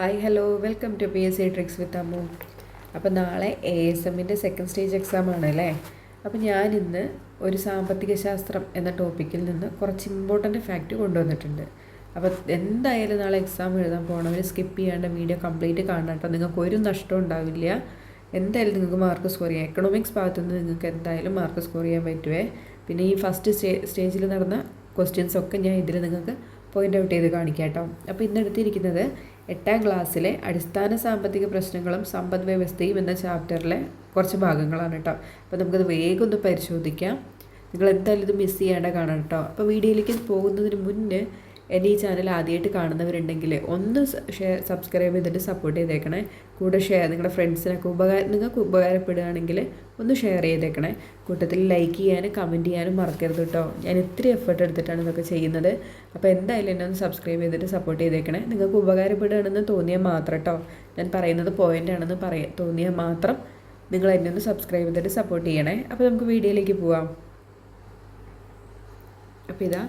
Hi hello welcome to P S C tricks with Ammu അപ്പോൾ നാളെ A S എമ്മിന്റെ second stage exam ആണ് അല്ലേ? ഞാൻ ഇന്ന് ഒരു സാമ്പത്തിക ശാസ്ത്രം എന്ന ടോപ്പിക്കിൽ നിന്ന് കുറച്ച് ഇമ്പോർട്ടന്റ് ഫാക്റ്റ് കൊണ്ടുവന്നിട്ടുണ്ട്. അപ്പോൾ എന്തായാലും നാളെ എക്സാം എഴുതാൻ പോകണവർ സ്കിപ്പ് ചെയ്യാണ്ട് വീഡിയോ കംപ്ലീറ്റ് കാണണം കേട്ടോ. നിങ്ങൾക്ക് ഒരു നഷ്ടം ഉണ്ടാവില്ല. എന്തായാലും നിങ്ങൾക്ക് മാർക്ക് സ്കോർ ചെയ്യാം. എക്കണോമിക്സ് ഭാഗത്തു നിന്ന് നിങ്ങൾക്ക് എന്തായാലും മാർക്ക് സ്കോർ ചെയ്യാൻ പറ്റുമേ പിന്നെ ഈ ഫസ്റ്റ് സ്റ്റേ സ്റ്റേജിൽ നടന്ന ക്വസ്റ്റ്യൻസ് ഒക്കെ ഞാൻ ഇതിൽ നിങ്ങൾക്ക് പോയിന്റ് ഔട്ട് ചെയ്ത് കാണിക്കാം കേട്ടോ. അപ്പോൾ ഇന്ന് എടുത്തിരിക്കുന്നത് എട്ടാം ക്ലാസ്സിലെ അടിസ്ഥാന സാമ്പത്തിക പ്രശ്നങ്ങളും സമ്പദ് വ്യവസ്ഥയും എന്ന ചാപ്റ്ററിലെ കുറച്ച് ഭാഗങ്ങളാണ് കേട്ടോ. അപ്പോൾ നമുക്കത് വേഗം ഒന്ന് പരിശോധിക്കാം. നിങ്ങൾ എന്തായാലും ഇത് മിസ് ചെയ്യാണ്ട് കാണാം കേട്ടോ. അപ്പോൾ വീഡിയോയിലേക്ക് പോകുന്നതിന് മുന്നേ എന്റെ ഈ ചാനൽ ആദ്യമായിട്ട് കാണുന്നവരുണ്ടെങ്കിൽ ഒന്ന് ഷെയർ സബ്സ്ക്രൈബ് ചെയ്തിട്ട് സപ്പോർട്ട് ചെയ്തേക്കണേ. കൂടെ ഷെയർ നിങ്ങളുടെ ഫ്രണ്ട്സിനൊക്കെ ഉപകാര നിങ്ങൾക്ക് ഉപകാരപ്പെടുകയാണെങ്കിൽ ഒന്ന് ഷെയർ ചെയ്തേക്കണേ. കൂട്ടത്തിൽ ലൈക്ക് ചെയ്യാനും കമന്റ് ചെയ്യാനും മറക്കരുത് കേട്ടോ ഞാൻ ഇത്തിരി എഫേർട്ട് എടുത്തിട്ടാണ് ഇതൊക്കെ ചെയ്യുന്നത്. അപ്പോൾ എന്തായാലും എന്നെ ഒന്ന് സബ്സ്ക്രൈബ് ചെയ്തിട്ട് സപ്പോർട്ട് ചെയ്തേക്കണേ. നിങ്ങൾക്ക് ഉപകാരപ്പെടുകയാണെന്ന് തോന്നിയാൽ മാത്രം കേട്ടോ ഞാൻ പറയുന്നത് പോയിന്റ് ആണെന്ന് പറയ തോന്നിയാൽ മാത്രം നിങ്ങൾ എന്നെ ഒന്ന് സബ്സ്ക്രൈബ് ചെയ്തിട്ട് സപ്പോർട്ട് ചെയ്യണേ. അപ്പോൾ നമുക്ക് വീഡിയോയിലേക്ക് പോവാം. അപ്പോൾ ഇതാ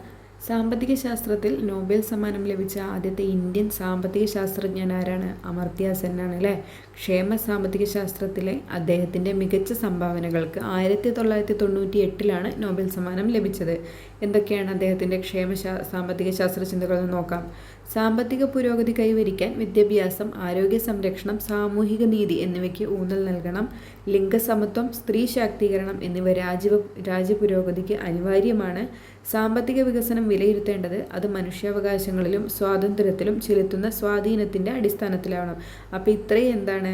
സാമ്പത്തിക ശാസ്ത്രത്തിൽ നോബൽ സമ്മാനം ലഭിച്ച ആദ്യത്തെ ഇന്ത്യൻ സാമ്പത്തിക ശാസ്ത്രജ്ഞൻ ആരാണ് അമർത്യ സെൻ ആണ് അല്ലേ? ക്ഷേമ സാമ്പത്തിക ശാസ്ത്രത്തിലെ അദ്ദേഹത്തിന്റെ മികച്ച സംഭാവനകൾക്ക് ആയിരത്തി തൊള്ളായിരത്തി തൊണ്ണൂറ്റി എട്ടിലാണ് നോബൽ സമ്മാനം ലഭിച്ചത്. എന്തൊക്കെയാണ് അദ്ദേഹത്തിന്റെ ക്ഷേമ സാമ്പത്തിക ശാസ്ത്ര ചിന്തകളെന്ന് നോക്കാം. സാമ്പത്തിക പുരോഗതി കൈവരിക്കാൻ വിദ്യാഭ്യാസം ആരോഗ്യ സംരക്ഷണം സാമൂഹിക നീതി എന്നിവയ്ക്ക് ഊന്നൽ നൽകണം. ലിംഗസമത്വം സ്ത്രീ ശാക്തീകരണം എന്നിവ രാജ്യ രാജ്യപുരോഗതിക്ക് അനിവാര്യമാണ്. സാമ്പത്തിക വികസനം വിലയിരുത്തേണ്ടത് അത് മനുഷ്യാവകാശങ്ങളിലും സ്വാതന്ത്ര്യത്തിലും ചെലുത്തുന്ന സ്വാധീനത്തിന്റെ അടിസ്ഥാനത്തിലാണ് അപ്പോൾ ഇത്രയും എന്താണ്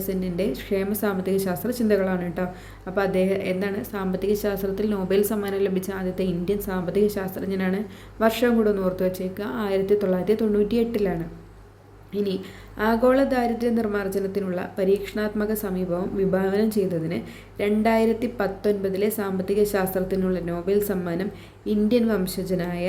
സെന്നിന്റെ ക്ഷേമ സാമ്പത്തിക ശാസ്ത്ര ചിന്തകളാണ് കേട്ടോ. അപ്പോൾ അദ്ദേഹം എന്താണ് സാമ്പത്തിക ശാസ്ത്രത്തിൽ നോബൽ സമ്മാനം ലഭിച്ച ആദ്യത്തെ ഇന്ത്യൻ സാമ്പത്തിക ശാസ്ത്രജ്ഞനാണ്. വർഷം കൂടെ ഒന്ന് ഓർത്ത് വെച്ചേക്കുക. ആയിരത്തി തൊള്ളായിരത്തി തൊണ്ണൂറ്റി എട്ടിലാണ് ഇനി ആഗോള ദാരിദ്ര്യ നിർമ്മാർജനത്തിനുള്ള പരീക്ഷണാത്മക സമീപവും വിഭാവനം ചെയ്തതിന് രണ്ടായിരത്തി പത്തൊൻപതിലെ സാമ്പത്തിക ശാസ്ത്രത്തിനുള്ള നോബൽ സമ്മാനം ഇന്ത്യൻ വംശജനായ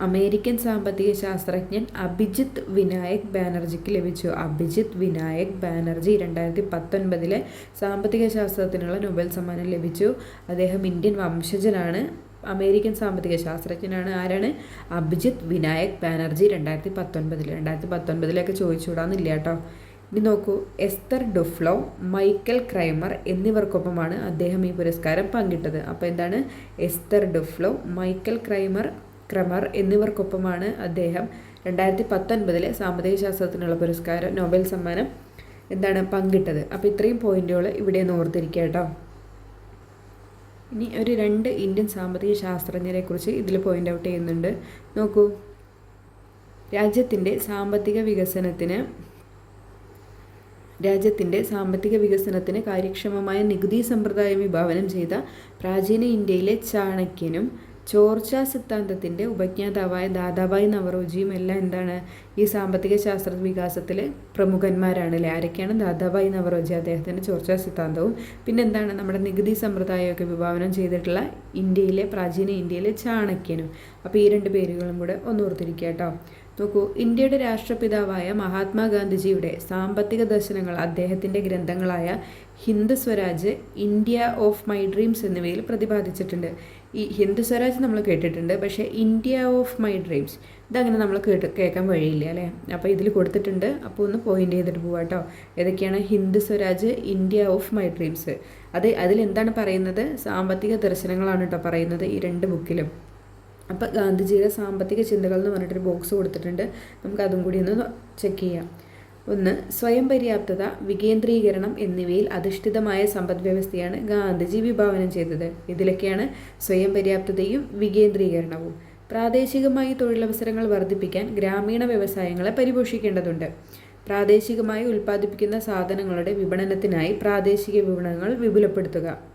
അമേരിക്കൻ സാമ്പത്തിക ശാസ്ത്രജ്ഞൻ അഭിജിത്ത് വിനായക് ബാനർജിക്ക് ലഭിച്ചു. അഭിജിത്ത് വിനായക് ബാനർജി രണ്ടായിരത്തി പത്തൊൻപതിലെ സാമ്പത്തിക ശാസ്ത്രത്തിനുള്ള നൊബേൽ സമ്മാനം ലഭിച്ചു. അദ്ദേഹം ഇന്ത്യൻ വംശജനാണ്. അമേരിക്കൻ സാമ്പത്തിക ശാസ്ത്രജ്ഞനാണ്. ആരാണ്? അഭിജിത്ത് വിനായക് ബാനർജി രണ്ടായിരത്തി പത്തൊൻപതിൽ രണ്ടായിരത്തി പത്തൊൻപതിലൊക്കെ ചോദിച്ചുകൂടാന്നില്ല കേട്ടോ. ഇനി നോക്കൂ. എസ്തർ ഡുഫ്ലോ മൈക്കൽ ക്രൈമർ എന്നിവർക്കൊപ്പമാണ് അദ്ദേഹം ഈ പുരസ്കാരം പങ്കിട്ടത്. അപ്പോൾ എന്താണ്? Esther Duflo Michael Kremer Kremer എന്നിവർക്കൊപ്പമാണ് അദ്ദേഹം രണ്ടായിരത്തി പത്തൊൻപതിലെ സാമ്പത്തിക ശാസ്ത്രത്തിനുള്ള പുരസ്കാരം നോബൽ സമ്മാനം എന്താണ് പങ്കിട്ടത്. അപ്പോൾ ഇത്രയും പോയിന്റുകൾ ഇവിടെ ഒന്ന് ഓർത്തിരിക്കുക കേട്ടോ. ഇനി ഒരു രണ്ട് ഇന്ത്യൻ സാമ്പത്തിക ശാസ്ത്രജ്ഞരെ കുറിച്ച് ഇതിൽ പോയിന്റ് ഔട്ട് ചെയ്യുന്നുണ്ട്. നോക്കൂ. രാജ്യത്തിന്റെ സാമ്പത്തിക വികസനത്തിന് രാജ്യത്തിന്റെ സാമ്പത്തിക വികസനത്തിന് കാര്യക്ഷമമായ നികുതി സമ്പ്രദായം വിഭാവനം ചെയ്ത പ്രാചീന ഇന്ത്യയിലെ ചാണക്യനും ചോർച്ച സിദ്ധാന്തത്തിന്റെ ഉപജ്ഞാതാവായ ദാദാബായി നവറോജിയും എല്ലാം എന്താണ്? ഈ സാമ്പത്തിക ശാസ്ത്ര വികാസത്തിൽ പ്രമുഖന്മാരാണ് അല്ലേ ആരൊക്കെയാണ് ദാദാബായി നവറോജി അദ്ദേഹത്തിന്റെ ചോർച്ച സിദ്ധാന്തവും? പിന്നെ എന്താണ് നമ്മുടെ നികുതി സമ്പ്രദായമൊക്കെ വിഭാവനം ചെയ്തിട്ടുള്ള ഇന്ത്യയിലെ പ്രാചീന ഇന്ത്യയിലെ ചാണക്യനും? അപ്പോൾ ഈ രണ്ട് പേരുകളും കൂടെ ഒന്ന് ഓർത്തിരിക്കുക കേട്ടോ. നോക്കൂ ഇന്ത്യയുടെ രാഷ്ട്രപിതാവായ മഹാത്മാഗാന്ധിജിയുടെ സാമ്പത്തിക ദർശനങ്ങൾ അദ്ദേഹത്തിന്റെ ഗ്രന്ഥങ്ങളായ Hindu Swaraj India of my dreams എന്നിവയിൽ പ്രതിപാദിച്ചിട്ടുണ്ട്. ഈ ഹിന്ദു സ്വരാജ് നമ്മൾ കേട്ടിട്ടുണ്ട് പക്ഷേ ഇന്ത്യ ഓഫ് മൈ ഡ്രീംസ് ഇതങ്ങനെ നമ്മൾ കേട്ട് കേൾക്കാൻ വഴിയില്ല അല്ലേ? അപ്പോൾ ഇതിൽ കൊടുത്തിട്ടുണ്ട്. അപ്പോൾ ഒന്ന് പോയിന്റ് ചെയ്തിട്ട് പോവാം കേട്ടോ. ഏതൊക്കെയാണ് Hindu Swaraj India of my dreams അത് അതിലെന്താണ് പറയുന്നത്? സാമ്പത്തിക ദർശനങ്ങളാണ് കേട്ടോ പറയുന്നത് ഈ രണ്ട് ബുക്കിലും. അപ്പോൾ ഗാന്ധിജിയുടെ സാമ്പത്തിക ചിന്തകൾ എന്ന് പറഞ്ഞിട്ടൊരു ബോക്സ് കൊടുത്തിട്ടുണ്ട്. നമുക്ക് അതും കൂടി ഒന്ന് ചെക്ക് ചെയ്യാം. ഒന്ന് സ്വയം പര്യാപ്തത വികേന്ദ്രീകരണം എന്നിവയിൽ അധിഷ്ഠിതമായ സമ്പദ് വ്യവസ്ഥയാണ് ഗാന്ധിജി വിഭാവനം ചെയ്തത്. ഇതിലൊക്കെയാണ് സ്വയം പര്യാപ്തതയും വികേന്ദ്രീകരണവും. പ്രാദേശികമായി തൊഴിലവസരങ്ങൾ വർദ്ധിപ്പിക്കാൻ ഗ്രാമീണ വ്യവസായങ്ങളെ പരിപോഷിക്കേണ്ടതുണ്ട്. പ്രാദേശികമായി ഉൽപ്പാദിപ്പിക്കുന്ന സാധനങ്ങളുടെ വിപണനത്തിനായി പ്രാദേശിക വിപണനങ്ങൾ വിപുലപ്പെടുത്തുക.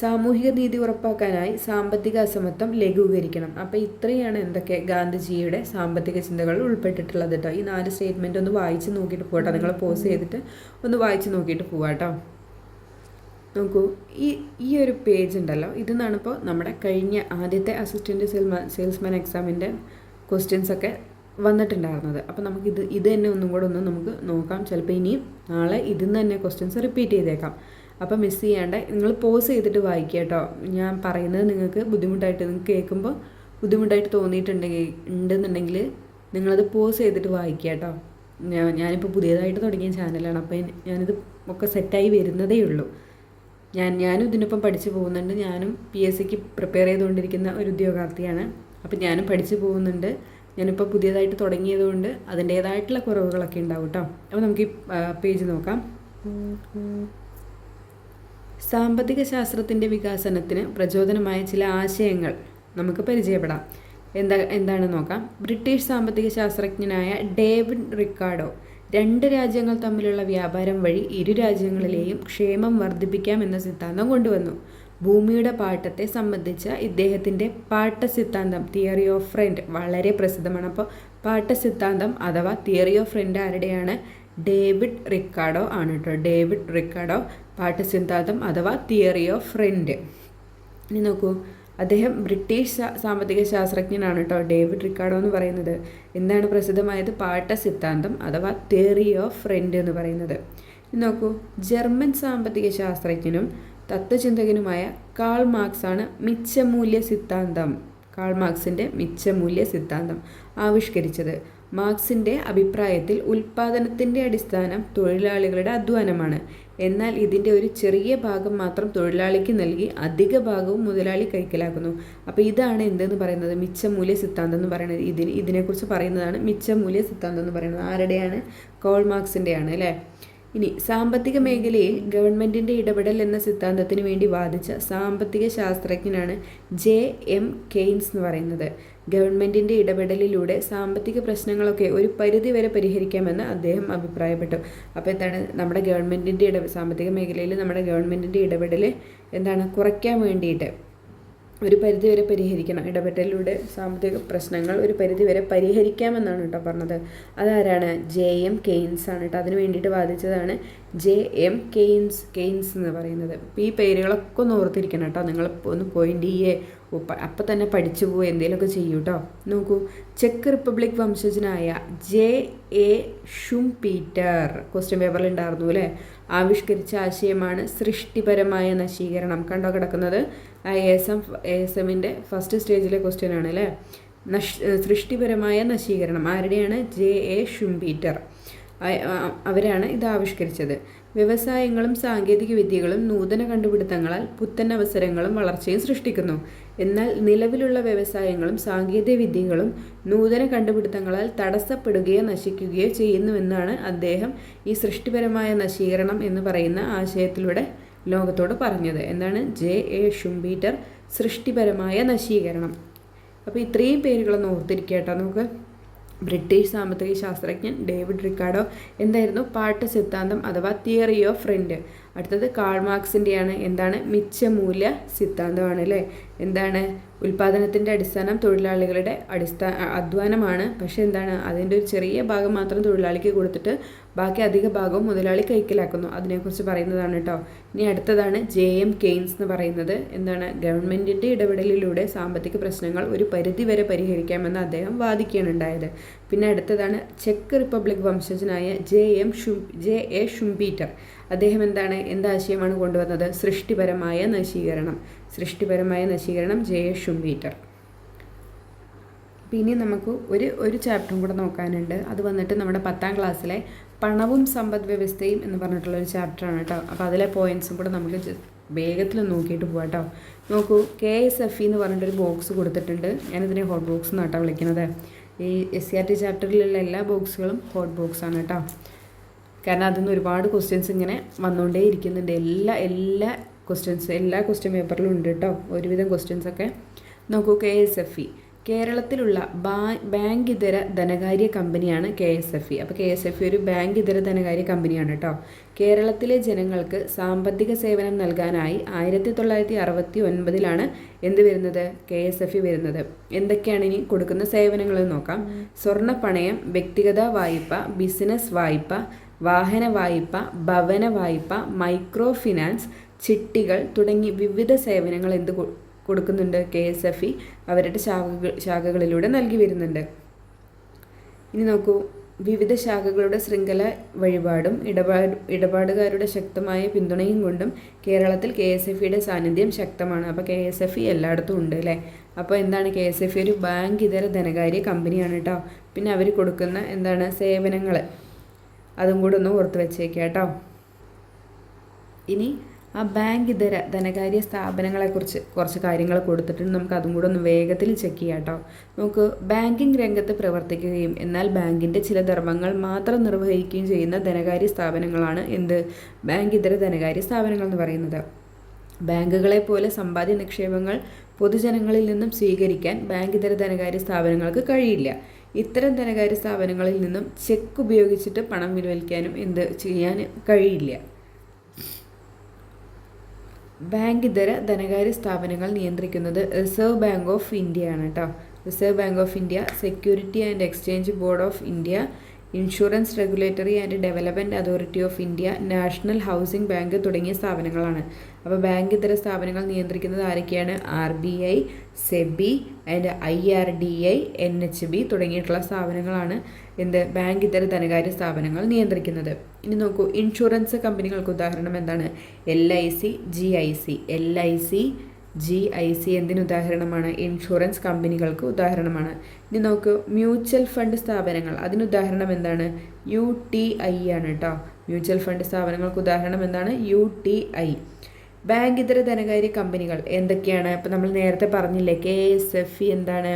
സാമൂഹിക നീതി ഉറപ്പാക്കാനായി സാമ്പത്തിക അസമത്വം ലഘൂകരിക്കണം. അപ്പോൾ ഇത്രയാണ് എന്തൊക്കെ ഗാന്ധിജിയുടെ സാമ്പത്തിക ചിന്തകൾ ഉൾപ്പെട്ടിട്ടുള്ളത് കേട്ടോ. ഈ നാല് സ്റ്റേറ്റ്മെന്റ് ഒന്ന് വായിച്ച് നോക്കിയിട്ട് പോകട്ടോ. നിങ്ങൾ പോസ് ചെയ്തിട്ട് ഒന്ന് വായിച്ച് നോക്കിയിട്ട് പോവാട്ടോ നോക്കൂ ഈ ഈ ഒരു പേജ് ഉണ്ടല്ലോ. ഇതെന്നാണ് ഇപ്പോൾ നമ്മുടെ കഴിഞ്ഞ ആദ്യത്തെ അസിസ്റ്റന്റ് സെയിൽമാൻ സെയിൽസ്മാൻ എക്സാമിന്റെ ക്വസ്റ്റ്യൻസ് ഒക്കെ വന്നിട്ടുണ്ടായിരുന്നത്. അപ്പോൾ നമുക്ക് ഇത് ഇത് തന്നെ ഒന്നും കൂടെ ഒന്ന് നമുക്ക് നോക്കാം. ചിലപ്പോൾ ഇനിയും നാളെ ഇതിൽ നിന്ന് തന്നെ ക്വസ്റ്റ്യൻസ് റിപ്പീറ്റ് ചെയ്തേക്കാം. അപ്പോൾ മിസ് ചെയ്യാണ്ട് നിങ്ങൾ പോസ് ചെയ്തിട്ട് വായിക്കുക കേട്ടോ. ഞാൻ പറയുന്നത് നിങ്ങൾക്ക് ബുദ്ധിമുട്ടായിട്ട് നിങ്ങൾക്ക് കേൾക്കുമ്പോൾ ബുദ്ധിമുട്ടായിട്ട് തോന്നിയിട്ടുണ്ടെങ്കിൽ ഉണ്ടെന്നുണ്ടെങ്കിൽ നിങ്ങളത് പോസ് ചെയ്തിട്ട് വായിക്കുക കേട്ടോ. ഞാനിപ്പോൾ പുതിയതായിട്ട് തുടങ്ങിയ ചാനലാണ് അപ്പോൾ ഞാനിത് ഒക്കെ സെറ്റായി വരുന്നതേ ഉള്ളൂ. ഞാൻ ഞാനും ഇതിനൊപ്പം പഠിച്ചു പോകുന്നുണ്ട്. ഞാനും പി എസ് സിക്ക് പ്രിപ്പയർ ചെയ്തുകൊണ്ടിരിക്കുന്ന ഒരു ഉദ്യോഗാർത്ഥിയാണ്. അപ്പം ഞാനും പഠിച്ചു പോകുന്നുണ്ട്. ഞാനിപ്പോൾ പുതിയതായിട്ട് തുടങ്ങിയതുകൊണ്ട് അതിന്റേതായിട്ടുള്ള കുറവുകളൊക്കെ ഉണ്ടാവും കേട്ടോ. അപ്പോൾ നമുക്ക് ഈ പേജ് നോക്കാം. സാമ്പത്തിക ശാസ്ത്രത്തിന്റെ വികാസനത്തിന് പ്രചോദനമായ ചില ആശയങ്ങൾ നമുക്ക് പരിചയപ്പെടാം. എന്താ എന്താണെന്ന് നോക്കാം. ബ്രിട്ടീഷ് സാമ്പത്തിക ശാസ്ത്രജ്ഞനായ ഡേവിഡ് റിക്കാർഡോ രണ്ട് രാജ്യങ്ങൾ തമ്മിലുള്ള വ്യാപാരം വഴി ഇരു രാജ്യങ്ങളിലെയും ക്ഷേമം വർദ്ധിപ്പിക്കാം എന്ന സിദ്ധാന്തം കൊണ്ടുവന്നു. ഭൂമിയുടെ പാട്ടത്തെ സംബന്ധിച്ച ഇദ്ദേഹത്തിന്റെ പാട്ട സിദ്ധാന്തം തിയറി ഓഫ് ഫ്രണ്ട് വളരെ പ്രസിദ്ധമാണ്. അപ്പോൾ പാട്ട സിദ്ധാന്തം അഥവാ തിയറി ഓഫ് ഫ്രണ്ട് ആരുടെയാണ്? ഡേവിഡ് റിക്കാർഡോ ആണ് കേട്ടോ ഡേവിഡ് റിക്കാർഡോ പാട്ട സിദ്ധാന്തം അഥവാ തിയറി ഓഫ് ഫ്രണ്ട്. ഇനി നോക്കൂ. അദ്ദേഹം ബ്രിട്ടീഷ് സാമ്പത്തിക ശാസ്ത്രജ്ഞനാണ് കേട്ടോ. ഡേവിഡ് റിക്കാർഡോ എന്ന് പറയുന്നത്. എന്താണ് പ്രസിദ്ധമായത്? സിദ്ധാന്തം അഥവാ തിയറി ഓഫ് ഫ്രണ്ട് എന്ന് പറയുന്നത്. നോക്കൂ. ജർമ്മൻ സാമ്പത്തിക ശാസ്ത്രജ്ഞനും തത്വചിന്തകനുമായ കാൾ മാർക്സ് ആണ് മിച്ചമൂല്യ സിദ്ധാന്തം. കാൾ മാർക്സിന്റെ മിച്ചമൂല്യ സിദ്ധാന്തം ആവിഷ്കരിച്ചത്. മാർക്സിന്റെ അഭിപ്രായത്തിൽ ഉൽപ്പാദനത്തിന്റെ അടിസ്ഥാനം തൊഴിലാളികളുടെ അധ്വാനമാണ്. എന്നാൽ ഇതിന്റെ ഒരു ചെറിയ ഭാഗം മാത്രം തൊഴിലാളിക്ക് നൽകി അധിക ഭാഗവും മുതലാളി കൈക്കലാക്കുന്നു. അപ്പോൾ ഇതാണ് എന്തെന്ന് പറയുന്നത്? മിച്ചമൂല്യ സിദ്ധാന്തം എന്ന് പറയുന്നത്. ഇതിന് ഇതിനെക്കുറിച്ച് പറയുന്നതാണ് മിച്ചമൂല്യ സിദ്ധാന്തം എന്ന് പറയുന്നത്. ആരുടെയാണ്? കോൾ മാർക്സിന്റെയാണ് അല്ലേ? ഇനി സാമ്പത്തിക മേഖലയിൽ ഗവൺമെന്റിന്റെ ഇടപെടൽ എന്ന സിദ്ധാന്തത്തിന് വേണ്ടി വാദിച്ച സാമ്പത്തിക ശാസ്ത്രജ്ഞനാണ് ജെ എം കെയ്ൻസ് എന്ന് പറയുന്നത്. ഗവൺമെന്റിന്റെ ഇടപെടലിലൂടെ സാമ്പത്തിക പ്രശ്നങ്ങളൊക്കെ ഒരു പരിധി വരെ പരിഹരിക്കാമെന്ന് അദ്ദേഹം അഭിപ്രായപ്പെട്ടു. അപ്പോൾ എന്താണ് നമ്മുടെ ഗവൺമെന്റിന്റെ ഇട സാമ്പത്തിക മേഖലയിൽ നമ്മുടെ ഗവൺമെന്റിന്റെ ഇടപെടൽ എന്താണ് കുറയ്ക്കാൻ വേണ്ടിയിട്ട് ഒരു പരിധിവരെ പരിഹരിക്കണം. ഇടപെടലിലൂടെ സാമ്പത്തിക പ്രശ്നങ്ങൾ ഒരു പരിധിവരെ പരിഹരിക്കാമെന്നാണ് കേട്ടോ പറഞ്ഞത്. അതാരാണ്? ജെ എം കെയ്ൻസ് ആണ് കേട്ടോ. അതിന് വേണ്ടിയിട്ട് വാദിച്ചതാണ് ജെ എം കെയ്ൻസ് കെയ്ൻസ് എന്ന് പറയുന്നത്. ഈ പേരുകളൊക്കെ ഒന്ന് ഓർത്തിരിക്കണം കേട്ടോ. നിങ്ങൾ ഒന്ന് പോയിന്റ് ചെയ്യേ അപ്പം തന്നെ പഠിച്ചു പോയി എന്തെങ്കിലുമൊക്കെ ചെയ്യൂ കേട്ടോ നോക്കൂ. ചെക്ക് റിപ്പബ്ലിക് വംശജനായ J A Schumpeter question paper ഉണ്ടായിരുന്നു അല്ലേ? ആവിഷ്കരിച്ച ആശയമാണ് സൃഷ്ടിപരമായ നശീകരണം. കണ്ടോ കിടക്കുന്നത്? A S M A S എമ്മിന്റെ ഫസ്റ്റ് സ്റ്റേജിലെ ക്വസ്റ്റ്യൻ ആണ് അല്ലേ നഷ് സൃഷ്ടിപരമായ നശീകരണം. ആരുടെയാണ്? ജെ. എ. ഷുംപീറ്റർ. അയ- അവരാണ് ഇത് ആവിഷ്കരിച്ചത്. വ്യവസായങ്ങളും സാങ്കേതിക വിദ്യകളും നൂതന കണ്ടുപിടുത്തങ്ങളാൽ പുത്തൻ അവസരങ്ങളും വളർച്ചയും സൃഷ്ടിക്കുന്നു. എന്നാൽ നിലവിലുള്ള വ്യവസായങ്ങളും സാങ്കേതിക വിദ്യകളും നൂതന കണ്ടുപിടുത്തങ്ങളാൽ തടസ്സപ്പെടുകയോ നശിക്കുകയോ ചെയ്യുന്നുവെന്നാണ് അദ്ദേഹം ഈ സൃഷ്ടിപരമായ നശീകരണം എന്ന് പറയുന്ന ആശയത്തിലൂടെ ലോകത്തോട് പറഞ്ഞത്. എന്താണ്? ജെ. എ. ഷുംബീറ്റർ സൃഷ്ടിപരമായ നശീകരണം. അപ്പോൾ ഇത്രയും പേരുകളൊന്ന് ഓർത്തിരിക്കട്ടോ കേട്ടോ നമുക്ക്. ബ്രിട്ടീഷ് സാമ്പത്തിക ശാസ്ത്രജ്ഞൻ ഡേവിഡ് റിക്കാർഡോ എന്തായിരുന്നു? പാട്ട് സിദ്ധാന്തം അഥവാ തിയറി ഓഫ് ഫ്രണ്ട് അടുത്തത് കാൾ മാർക്സിന്റെയാണ് എന്താണ്? മിച്ചമൂല്യ സിദ്ധാന്തമാണ് അല്ലേ? എന്താണ്? ഉൽപ്പാദനത്തിന്റെ അടിസ്ഥാനം തൊഴിലാളികളുടെ അടിസ്ഥാന അധ്വാനമാണ്. പക്ഷേ എന്താണ്? അതിന്റെ ഒരു ചെറിയ ഭാഗം മാത്രം തൊഴിലാളിക്ക് കൊടുത്തിട്ട് ബാക്കി അധിക ഭാഗവും മുതലാളി കൈക്കലാക്കുന്നു. അതിനെക്കുറിച്ച് പറയുന്നതാണ് കേട്ടോ ഇനി അടുത്തതാണ് ജെ എം കെയ്ൻസ് എന്ന് പറയുന്നത്. എന്താണ്? ഗവൺമെന്റിന്റെ ഇടപെടലിലൂടെ സാമ്പത്തിക പ്രശ്നങ്ങൾ ഒരു പരിധിവരെ പരിഹരിക്കാമെന്ന് അദ്ദേഹം വാദിക്കുകയാണ് ഉണ്ടായത്. പിന്നെ അടുത്തതാണ് ചെക്ക് റിപ്പബ്ലിക് വംശജനായ ജെ എം ഷു ജെ എ ഷുംപീറ്റർ. അദ്ദേഹം എന്താണ്? എന്താശയമാണ് കൊണ്ടുവന്നത്? സൃഷ്ടിപരമായ നശീകരണം. സൃഷ്ടിപരമായ നശീകരണം ജെ എ ഷുംപീറ്റർ. പിന്നെ നമുക്ക് ഒരു ഒരു ചാപ്റ്ററും കൂടെ നോക്കാനുണ്ട്. അത് വന്നിട്ട് നമ്മുടെ പത്താം ക്ലാസ്സിലെ പണവും സമ്പദ് വ്യവസ്ഥയും എന്ന് പറഞ്ഞിട്ടുള്ള ഒരു ചാപ്റ്ററാണ് കേട്ടോ. അപ്പോൾ അതിലെ പോയിൻസും കൂടെ നമുക്ക് വേഗത്തിൽ നോക്കിയിട്ട് പോകാം കേട്ടോ. നോക്കൂ കെ എസ് എഫ് എന്ന് പറഞ്ഞിട്ടൊരു ബോക്സ് കൊടുത്തിട്ടുണ്ട്. ഞാനിതിനെ ഹോട്ട് ബോക്സ് എന്നാട്ടോ വിളിക്കുന്നത്. ഈ എസ് സി ആർ ടി ചാപ്റ്ററിലുള്ള എല്ലാ ബോക്സുകളും ഹോട്ട് ബോക്സ് ആണ് കേട്ടോ. കാരണം അതിൽ നിന്ന് ഒരുപാട് ക്വസ്റ്റ്യൻസ് ഇങ്ങനെ വന്നുകൊണ്ടേ ഇരിക്കുന്നുണ്ട്. എല്ലാ എല്ലാ ക്വസ്റ്റ്യൻസ് എല്ലാ ക്വസ്റ്റ്യൻ പേപ്പറിലും ഉണ്ട് കേട്ടോ. ഒരുവിധം ക്വസ്റ്റ്യൻസ് ഒക്കെ. നോക്കൂ കെ എസ് എഫ് ഇ കേരളത്തിലുള്ള ബാങ്ക് ഇതര ധനകാര്യ കമ്പനിയാണ് കെ എസ് എഫ് ഇ. അപ്പോൾ കെ എസ് എഫ് ഇ ഒരു ബാങ്ക് ഇതര ധനകാര്യ കമ്പനിയാണ് കേട്ടോ. കേരളത്തിലെ ജനങ്ങൾക്ക് സാമ്പത്തിക സേവനം നൽകാനായി ആയിരത്തി തൊള്ളായിരത്തി അറുപത്തി ഒൻപതിലാണ് എന്ത് വരുന്നത്? കെ എസ് എഫ് ഇ വരുന്നത്. എന്തൊക്കെയാണ് ഇനി കൊടുക്കുന്ന സേവനങ്ങൾ നോക്കാം. സ്വർണ പണയം വ്യക്തിഗത വായ്പ ബിസിനസ് വായ്പ വാഹന വായ്പ ഭവന വായ്പ മൈക്രോ ഫിനാൻസ് ചിട്ടികൾ തുടങ്ങി വിവിധ സേവനങ്ങൾ എന്ത് കൊടുക്കുന്നുണ്ട് കെ എസ് എഫ് ഇ. അവരുടെ ശാഖകൾ ശാഖകളിലൂടെ നൽകി വരുന്നുണ്ട്. ഇനി നോക്കൂ. വിവിധ ശാഖകളുടെ ശൃംഖല വഴിപാടും ഇടപാട് ഇടപാടുകാരുടെ ശക്തമായ പിന്തുണയും കൊണ്ടും കേരളത്തിൽ കെ എസ് എഫ് ഇയുടെ സാന്നിധ്യം ശക്തമാണ്. അപ്പോൾ കെ എസ് എഫ് ഇ എല്ലായിടത്തും ഉണ്ട് അല്ലേ? അപ്പോൾ എന്താണ് കെ എസ് എഫ് ഇ ഒരു ബാങ്ക് ഇതര ധനകാര്യ കമ്പനിയാണ് കേട്ടോ. പിന്നെ അവർ കൊടുക്കുന്ന എന്താണ് സേവനങ്ങൾ അതും കൂടെ ഒന്ന് ഓർത്ത് വെച്ചേക്കാം കേട്ടോ. ഇനി ആ ബാങ്ക് ഇതര ധനകാര്യ സ്ഥാപനങ്ങളെക്കുറിച്ച് കുറച്ച് കാര്യങ്ങൾ കൊടുത്തിട്ടുണ്ട്. നമുക്ക് അതും കൂടെ ഒന്ന് വേഗത്തിൽ ചെക്ക് ചെയ്യാം കേട്ടോ നമുക്ക് ബാങ്കിങ് രംഗത്ത് പ്രവർത്തിക്കുകയും എന്നാൽ ബാങ്കിന്റെ ചില ധർമ്മങ്ങൾ മാത്രം നിർവഹിക്കുകയും ചെയ്യുന്ന ധനകാര്യ സ്ഥാപനങ്ങളാണ് എന്ത്? ബാങ്ക് ഇതര ധനകാര്യ സ്ഥാപനങ്ങൾ എന്ന് പറയുന്നത്. ബാങ്കുകളെ പോലെ സമ്പാദ്യ നിക്ഷേപങ്ങൾ പൊതുജനങ്ങളിൽ നിന്നും സ്വീകരിക്കാൻ ബാങ്ക് ഇതര ധനകാര്യ സ്ഥാപനങ്ങൾക്ക് കഴിയില്ല. ഇത്തരം ധനകാര്യ സ്ഥാപനങ്ങളിൽ നിന്നും ചെക്ക് ഉപയോഗിച്ചിട്ട് പണം വിൻവലിക്കാനും എന്ത് ചെയ്യാൻ കഴിയില്ല. ബാങ്ക് ഇതര ധനകാര്യ സ്ഥാപനങ്ങൾ നിയന്ത്രിക്കുന്നത് റിസർവ് ബാങ്ക് ഓഫ് ഇന്ത്യയാണ് കേട്ടോ reserve bank of India security and exchange board of India insurance regulatory and development authority of India national housing bank തുടങ്ങിയ സ്ഥാപനങ്ങളാണ്. അപ്പോൾ ബാങ്ക് ഇതര സ്ഥാപനങ്ങൾ നിയന്ത്രിക്കുന്നത് ആരൊക്കെയാണ്? R B I SEBI and I R D I N H B തുടങ്ങിയിട്ടുള്ള സ്ഥാപനങ്ങളാണ് എന്ത് ബാങ്ക് ഇതര ധനകാര്യ സ്ഥാപനങ്ങൾ നിയന്ത്രിക്കുന്നത്. ഇനി നോക്കൂ ഇൻഷുറൻസ് കമ്പനികൾക്ക് ഉദാഹരണം എന്താണ്? L I C G I C L I C G I C എന്തിന് ഉദാഹരണമാണ് ഇൻഷുറൻസ് കമ്പനികൾക്ക് ഉദാഹരണമാണ്. ഇനി നോക്ക് മ്യൂച്വൽ ഫണ്ട് സ്ഥാപനങ്ങൾ. അതിന് ഉദാഹരണം എന്താണ്? യു ടി ഐ ആണ് കേട്ടോ മ്യൂച്വൽ ഫണ്ട് സ്ഥാപനങ്ങൾക്ക് ഉദാഹരണം എന്താണ്? U T I. ബാങ്ക് ഇതര ധനകാര്യ കമ്പനികൾ എന്തൊക്കെയാണ്? ഇപ്പം നമ്മൾ നേരത്തെ പറഞ്ഞില്ലേ കെ എസ് എഫ് ഇ എന്താണ്?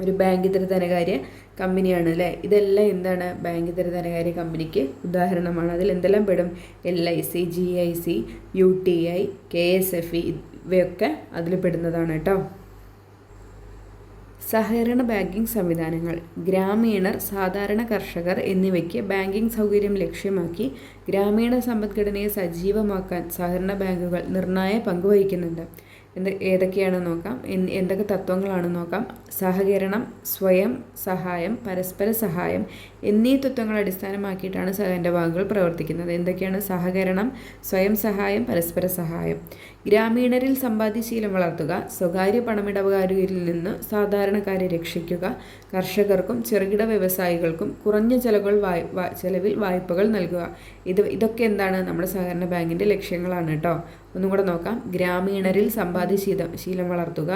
ഒരു ബാങ്ക് ഇതര ധനകാര്യ കമ്പനിയാണ് അല്ലേ? ഇതെല്ലാം എന്താണ്? ബാങ്ക് ഇതര ധനകാര്യ കമ്പനിക്ക് ഉദാഹരണമാണ്. അതിൽ എന്തെല്ലാം പെടും? L I C G I C U T I K S F E ഇവയൊക്കെ അതിൽ പെടുന്നതാണ് കേട്ടോ. സഹകരണ ബാങ്കിംഗ് സംവിധാനങ്ങൾ ഗ്രാമീണർ സാധാരണ കർഷകർ എന്നിവയ്ക്ക് ബാങ്കിംഗ് സൗകര്യം ലക്ഷ്യമാക്കി ഗ്രാമീണ സമ്പദ്ഘടനയെ സജീവമാക്കാൻ സഹകരണ ബാങ്കുകൾ നിർണായ പങ്ക് വഹിക്കുന്നുണ്ട്. എന്ത് ഏതൊക്കെയാണെന്ന് നോക്കാം. എന്തൊക്കെ തത്വങ്ങളാണ് നോക്കാം. സഹകരണം സ്വയം സഹായം പരസ്പര സഹായം എന്നീ തത്വങ്ങൾ അടിസ്ഥാനമാക്കിയിട്ടാണ് സഹകരണ ബാങ്കുകൾ പ്രവർത്തിക്കുന്നത്. എന്തൊക്കെയാണ്? സഹകരണം സ്വയം സഹായം പരസ്പര സഹായം. ഗ്രാമീണരിൽ സമ്പാദ്യശീലം വളർത്തുക സ്വകാര്യ പണമിടപാടുകളിൽ നിന്ന് സാധാരണക്കാരെ രക്ഷിക്കുക കർഷകർക്കും ചെറുകിട വ്യവസായികൾക്കും കുറഞ്ഞ ചെലവുകൾ ചെലവിൽ വായ്പകൾ നൽകുക. ഇത് ഇതൊക്കെ എന്താണ് നമ്മുടെ സഹകരണ ബാങ്കിന്റെ ലക്ഷ്യങ്ങളാണ് കേട്ടോ ഒന്നും കൂടെ നോക്കാം. ഗ്രാമീണരിൽ സമ്പാദ്യശീലം ശീലം വളർത്തുക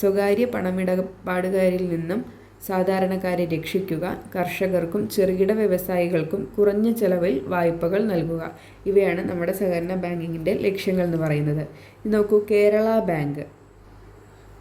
സ്വകാര്യ പണമിടപാടുകാരിൽ നിന്നും സാധാരണക്കാരെ രക്ഷിക്കുക കർഷകർക്കും ചെറുകിട വ്യവസായികൾക്കും കുറഞ്ഞ ചെലവിൽ വായ്പകൾ നൽകുക. ഇവയാണ് നമ്മുടെ സഹകരണ ബാങ്കിങ്ങിന്റെ ലക്ഷ്യങ്ങൾ എന്ന് പറയുന്നത്. നോക്കൂ കേരള ബാങ്ക്.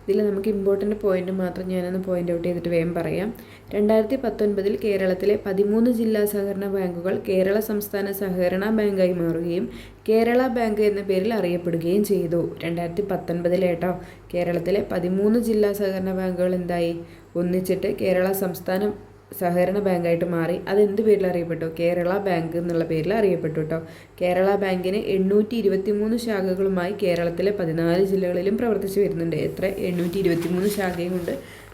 ഇതിൽ നമുക്ക് ഇമ്പോർട്ടന്റ് പോയിന്റ് മാത്രം ഞാനൊന്ന് പോയിന്റ് ഔട്ട് ചെയ്തിട്ട് വേഗം പറയാം. രണ്ടായിരത്തി പത്തൊൻപതിൽ കേരളത്തിലെ പതിമൂന്ന് ജില്ലാ സഹകരണ ബാങ്കുകൾ കേരള സംസ്ഥാന സഹകരണ ബാങ്കായി മാറുകയും കേരള ബാങ്ക് എന്ന പേരിൽ അറിയപ്പെടുകയും ചെയ്തു. രണ്ടായിരത്തി പത്തൊൻപതിലേട്ടോ കേരളത്തിലെ പതിമൂന്ന് ജില്ലാ സഹകരണ ബാങ്കുകൾ എന്തായി? ഒന്നിച്ചിട്ട് കേരള സംസ്ഥാനം സഹകരണ ബാങ്കായിട്ട് മാറി. അത് എന്ത് പേരിൽ അറിയപ്പെട്ടു? കേരള ബാങ്ക് എന്നുള്ള പേരിൽ അറിയപ്പെട്ടു കേട്ടോ കേരള ബാങ്കിന് എണ്ണൂറ്റി ഇരുപത്തി മൂന്ന് ശാഖകളുമായി കേരളത്തിലെ പതിനാല് ജില്ലകളിലും പ്രവർത്തിച്ചു വരുന്നുണ്ട്. എത്ര? എണ്ണൂറ്റി ഇരുപത്തി മൂന്ന് ശാഖയും കൊണ്ട്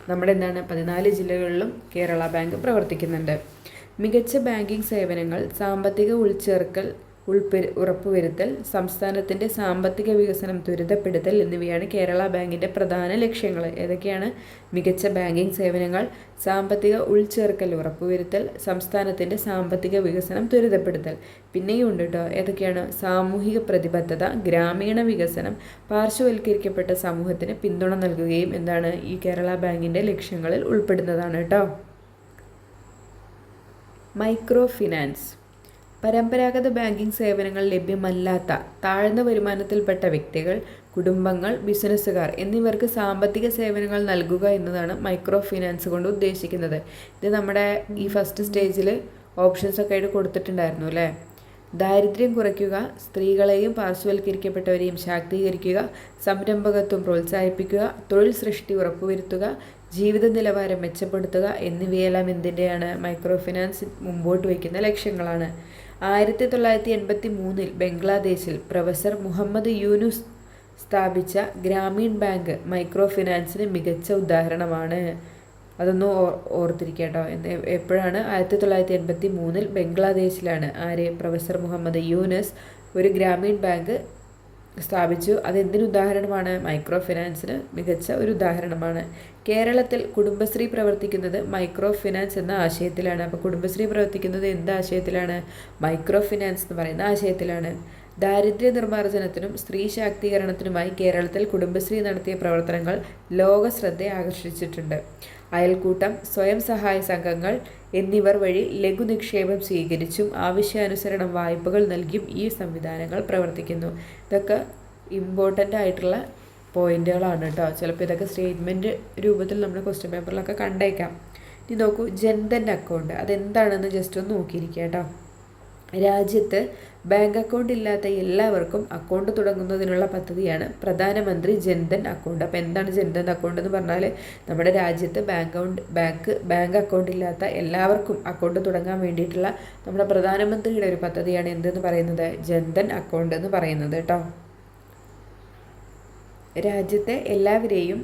നമ്മുടെ എന്താണ്? പതിനാല് ജില്ലകളിലും കേരള ബാങ്ക് പ്രവർത്തിക്കുന്നുണ്ട്. മികച്ച ബാങ്കിംഗ് സേവനങ്ങൾ സാമ്പത്തിക ഉൾച്ചേർക്കൽ ഉൾപ്പെ ഉറപ്പുവരുത്തൽ സംസ്ഥാനത്തിന്റെ സാമ്പത്തിക വികസനം ത്വരിതപ്പെടുത്തൽ എന്നിവയാണ് കേരള ബാങ്കിന്റെ പ്രധാന ലക്ഷ്യങ്ങൾ. ഏതൊക്കെയാണ്? മികച്ച ബാങ്കിംഗ് സേവനങ്ങൾ സാമ്പത്തിക ഉൾച്ചേർക്കൽ ഉറപ്പുവരുത്തൽ സംസ്ഥാനത്തിന്റെ സാമ്പത്തിക വികസനം ത്വരിതപ്പെടുത്തൽ. പിന്നെയും ഉണ്ട് കേട്ടോ ഏതൊക്കെയാണ്? സാമൂഹിക പ്രതിബദ്ധത ഗ്രാമീണ വികസനം പാർശ്വവൽക്കരിക്കപ്പെട്ട സമൂഹത്തിന് പിന്തുണ നൽകുകയും എന്താണ് ഈ കേരള ബാങ്കിന്റെ ലക്ഷ്യങ്ങളിൽ ഉൾപ്പെടുന്നതാണ് കേട്ടോ മൈക്രോ ഫിനാൻസ് പരമ്പരാഗത ബാങ്കിംഗ് സേവനങ്ങൾ ലഭ്യമല്ലാത്ത താഴ്ന്ന വരുമാനത്തിൽപ്പെട്ട വ്യക്തികൾ കുടുംബങ്ങൾ ബിസിനസ്സുകാർ എന്നിവർക്ക് സാമ്പത്തിക സേവനങ്ങൾ നൽകുക എന്നതാണ് മൈക്രോ ഫിനാൻസ് കൊണ്ട് ഉദ്ദേശിക്കുന്നത്. ഇത് നമ്മുടെ ഈ ഫസ്റ്റ് സ്റ്റേജിൽ ഓപ്ഷൻസ് ഒക്കെ ആയിട്ട് കൊടുത്തിട്ടുണ്ടായിരുന്നു അല്ലേ? ദാരിദ്ര്യം കുറയ്ക്കുക സ്ത്രീകളെയും പാർശ്വവൽക്കരിക്കപ്പെട്ടവരെയും ശാക്തീകരിക്കുക സംരംഭകത്വം പ്രോത്സാഹിപ്പിക്കുക തൊഴിൽ സൃഷ്ടി ഉറപ്പുവരുത്തുക ജീവിത നിലവാരം മെച്ചപ്പെടുത്തുക എന്നിവയെല്ലാം എന്തിന്റെയാണ് മൈക്രോ ഫിനാൻസ് മുമ്പോട്ട് വയ്ക്കുന്ന ലക്ഷ്യങ്ങളാണ്. ആയിരത്തി തൊള്ളായിരത്തി എൺപത്തി മൂന്നിൽ ബംഗ്ലാദേശിൽ പ്രൊഫസർ മുഹമ്മദ് യൂനുസ് സ്ഥാപിച്ച ഗ്രാമീൺ ബാങ്ക് മൈക്രോ ഫിനാൻസിന് മികച്ച ഉദാഹരണമാണ്. അതൊന്ന് ഓർത്തിരിക്കേട്ടോ. എന്ന് എപ്പോഴാണ് ആയിരത്തി തൊള്ളായിരത്തി എൺപത്തി മൂന്നിൽ ബംഗ്ലാദേശിലാണ് ആര്? പ്രൊഫസർ മുഹമ്മദ് യൂനസ് ഒരു ഗ്രാമീൺ ബാങ്ക് സ്ഥാപിച്ചു. അതെന്തിനു ഉദാഹരണമാണ്? മൈക്രോ ഫിനാൻസിന് മികച്ച ഒരു ഉദാഹരണമാണ്. കേരളത്തിൽ കുടുംബശ്രീ പ്രവർത്തിക്കുന്നത് മൈക്രോ ഫിനാൻസ് എന്ന ആശയത്തിലാണ്. അപ്പോൾ കുടുംബശ്രീ പ്രവർത്തിക്കുന്നത് എന്ത് ആശയത്തിലാണ്? മൈക്രോ ഫിനാൻസ് എന്ന് പറയുന്ന ആശയത്തിലാണ്. ദാരിദ്ര്യ നിർമ്മാർജനത്തിനും സ്ത്രീ ശാക്തീകരണത്തിനുമായി കേരളത്തിൽ കുടുംബശ്രീ നടത്തിയ പ്രവർത്തനങ്ങൾ ലോക ശ്രദ്ധയെ ആകർഷിച്ചിട്ടുണ്ട്. അയൽക്കൂട്ടം സ്വയം സഹായ സംഘങ്ങൾ എന്നിവർ വഴി ലഘു നിക്ഷേപം സ്വീകരിച്ചും ആവശ്യാനുസരണം വായ്പകൾ നൽകിയും ഈ സംവിധാനങ്ങൾ പ്രവർത്തിക്കുന്നു. ഇതൊക്കെ ഇമ്പോർട്ടന്റ് ആയിട്ടുള്ള പോയിന്റുകളാണ് കേട്ടോ. ചിലപ്പോൾ ഇതൊക്കെ സ്റ്റേറ്റ്മെന്റ് രൂപത്തിൽ നമ്മുടെ ക്വസ്റ്റ്യൻ പേപ്പറിലൊക്കെ കണ്ടേക്കാം. ഇനി നോക്കൂ ജൻധൻ അക്കൗണ്ട് അതെന്താണെന്ന് ജസ്റ്റ് ഒന്ന് നോക്കിയിരിക്കുക കേട്ടോ. രാജ്യത്ത് ബാങ്ക് അക്കൗണ്ട് ഇല്ലാത്ത എല്ലാവർക്കും അക്കൗണ്ട് തുടങ്ങുന്നതിനുള്ള പദ്ധതിയാണ് പ്രധാനമന്ത്രി ജൻധൻ അക്കൗണ്ട്. അപ്പോൾ എന്താണ് ജൻധൻ അക്കൗണ്ട് എന്ന് പറഞ്ഞാൽ നമ്മുടെ രാജ്യത്ത് bank account bank bank account ഇല്ലാത്ത എല്ലാവർക്കും അക്കൗണ്ട് തുടങ്ങാൻ വേണ്ടിയിട്ടുള്ള നമ്മുടെ പ്രധാനമന്ത്രിയുടെ ഒരു പദ്ധതിയാണ് എന്തെന്ന് പറയുന്നത്? ജൻധൻ അക്കൗണ്ട് എന്ന് പറയുന്നത് കേട്ടോ. രാജ്യത്തെ എല്ലാവരെയും